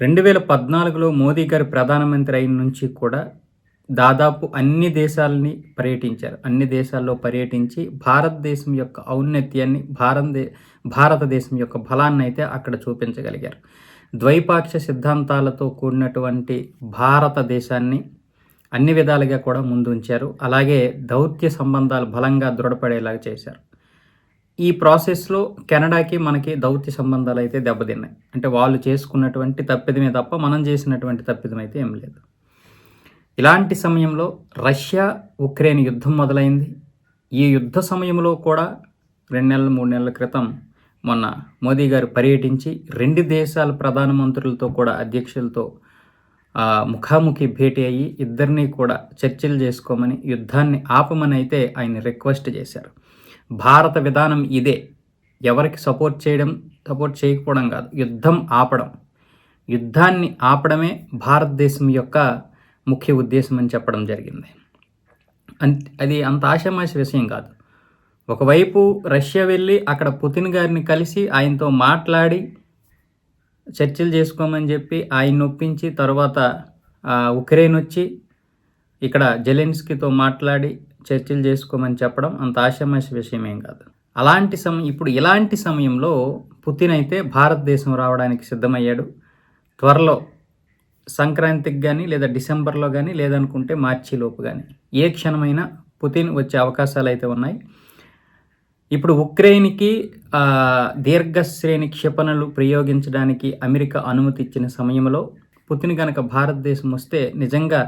రెండు వేల పద్నాలుగులో మోదీ గారు ప్రధానమంత్రి అయిన నుంచి కూడా దాదాపు అన్ని దేశాలని పర్యటించారు. అన్ని దేశాల్లో పర్యటించి భారతదేశం యొక్క ఔన్నత్యాన్ని భారతదే భారతదేశం యొక్క బలాన్ని అయితే అక్కడ చూపించగలిగారు. ద్వైపాక్ష సిద్ధాంతాలతో కూడినటువంటి భారతదేశాన్ని అన్ని విధాలుగా కూడా ముందుంచారు. అలాగే దౌత్య సంబంధాలు బలంగా దృఢపడేలాగా చేశారు. ఈ ప్రాసెస్లో కెనడాకి మనకి దౌత్య సంబంధాలు అయితే దెబ్బతిన్నాయి. అంటే వాళ్ళు చేసుకున్నటువంటి తప్పిదమే తప్ప మనం చేసినటువంటి తప్పిదం అయితే ఏం లేదు. ఇలాంటి సమయంలో రష్యా ఉక్రెయిన్ యుద్ధం మొదలైంది. ఈ యుద్ధ సమయంలో కూడా రెండు నెలలు మూడు నెలల క్రితం మొన్న మోదీ గారు పర్యటించి రెండు దేశాల ప్రధానమంత్రులతో కూడా అధ్యక్షులతో ముఖాముఖి భేటీ అయ్యి ఇద్దరినీ కూడా చర్చలు చేసుకోమని యుద్ధాన్ని ఆపమని అయితే ఆయన రిక్వెస్ట్ చేశారు. భారత విధానం ఇదే. ఎవరికి సపోర్ట్ చేయడం సపోర్ట్ చేయకపోవడం కాదు. యుద్ధం ఆపడం. యుద్ధాన్ని ఆపడమే భారతదేశం యొక్క ముఖ్య ఉద్దేశం అని చెప్పడం జరిగింది. అది అంత ఆశామాష విషయం కాదు. ఒకవైపు రష్యా వెళ్ళి అక్కడ పుతిన్ గారిని కలిసి ఆయనతో మాట్లాడి చర్చలు చేసుకోమని చెప్పి ఆయన ఒప్పించి తర్వాత ఉక్రెయిన్ వచ్చి ఇక్కడ జెలెన్స్కీతో మాట్లాడి చర్చలు చేసుకోమని చెప్పడం అంత ఆశామాష విషయం ఏం కాదు. అలాంటి సమయం ఇప్పుడు ఇలాంటి సమయంలో పుతిన్ అయితే భారతదేశం రావడానికి సిద్ధమయ్యాడు. త్వరలో సంక్రాంతికి కానీ లేదా డిసెంబర్లో కానీ లేదనుకుంటే మార్చిలోపు కానీ ఏ క్షణమైనా పుతిన్ వచ్చే అవకాశాలు అయితే ఉన్నాయి. ఇప్పుడు ఉక్రెయిన్కి దీర్ఘశ్రేణి క్షిపణులు ప్రయోగించడానికి అమెరికా అనుమతి ఇచ్చిన సమయంలో పుతిన్ కనుక భారతదేశం వస్తే నిజంగా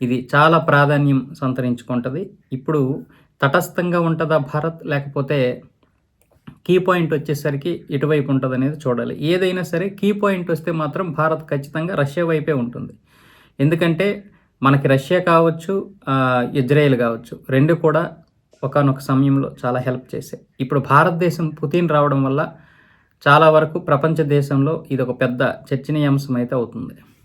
ఇది చాలా ప్రాధాన్యం సంతరించుకుంటుంది. ఇప్పుడు తటస్థంగా ఉంటుందా భారత్? లేకపోతే కీ పాయింట్ వచ్చేసరికి ఎటువైపు ఉంటుంది అనేది చూడాలి. ఏదైనా సరే కీ పాయింట్ వస్తే మాత్రం భారత్ ఖచ్చితంగా రష్యా వైపే ఉంటుంది. ఎందుకంటే మనకి రష్యా కావచ్చు ఇజ్రాయెల్ కావచ్చు రెండు కూడా ఒకనొక సమయంలో చాలా హెల్ప్ చేశాయి. ఇప్పుడు భారతదేశం పుతిన్ రావడం వల్ల చాలా వరకు ప్రపంచ దేశంలో ఇది ఒక పెద్ద చర్చనీయాంశం అయితే అవుతుంది.